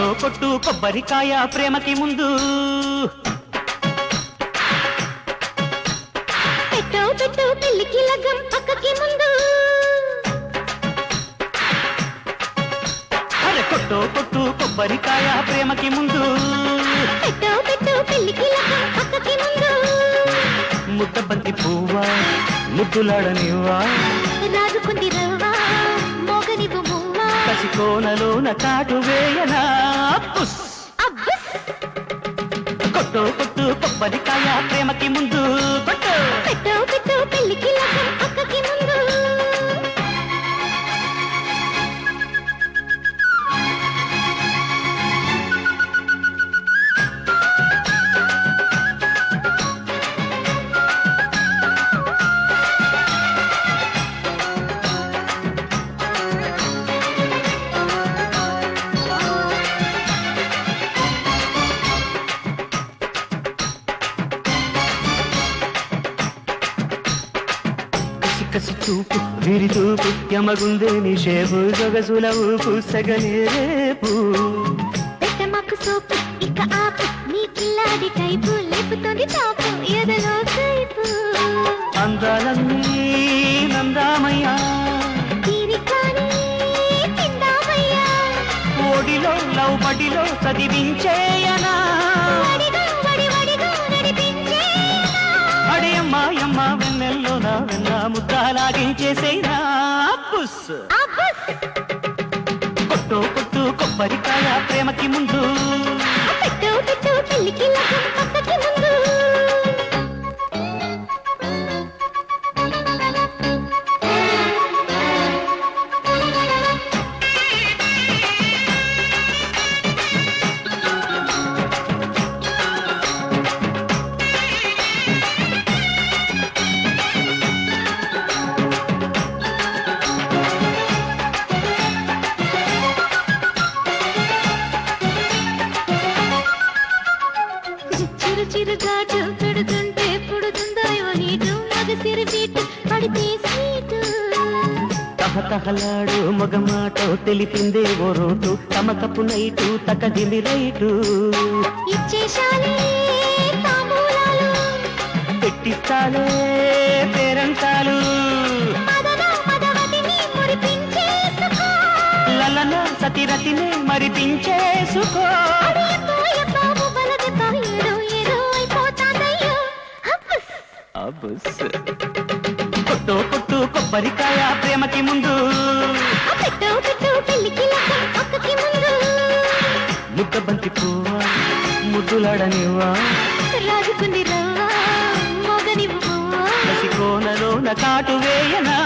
కొట్టు కొబ్బరికాయ ప్రేమకి ముందు. పెట్టో పెట్టో పెళ్ళికి లగ్గం పక్కకి ముందు. అరే కొట్టు కొట్టు కొబ్బరికాయ ప్రేమకి ముందు. పెట్టో పెట్టో పెళ్ళికి లగ్గం పక్కకి ముందు. ముద్ద బంతి పువ్వా ముద్దులాడనివ్వా. రాజుకుంది కోనలోన కాటు వేయనా? అబ్బస్ కొట్టు కొట్టు కొబ్బరికాయ ప్రేమకి ముందు కొట్టు. పెట్టో పెట్టో పెళ్ళికి లగ్గం పక్కకి ముందు. కసి చూపు విరి చూపు యమగుందే నీ షేపు సొగసుల ఊపు సగలే రేపు. పెట్టమాకు సోపు ఇక ఆపు నీ టైపు లేపుతోంది టాపు ఎదలో కైపు అందాలన్నీ నందామయ్యా. ఓడిలో లవ్ బడిలో చదివించేయనా వెన్న ముద్దాలాగించేసేనా పుస్ కొట్టు కొట్టు కొబ్బరికాయ ప్రేమకి ముందు. ఘాటు పెడుతుంటే పుడుతుందో మగ పడితే తహతహలాడు తెలిపిందే ఓ రోటు. తమకపు నైటు తకదిమి రైటు. ఇచ్చేశాలే పెట్టిస్తాలే పేరంటాలు. సతిరతిని మరిపించేసుకో అబ్బుస్. కొట్టు కొట్టు కొబ్బరికాయ ప్రేమకి ముందు. ఆ పెట్టు పెట్టు పెళ్ళికి లగ్గం పక్కకి ముందు. ముద్ద బంతి పువ్వా ముద్దులాడనివ్వా. రాజుకుంది రవ్వ మోగనివ్వు కసి కోనలోన కాటు వేయనా.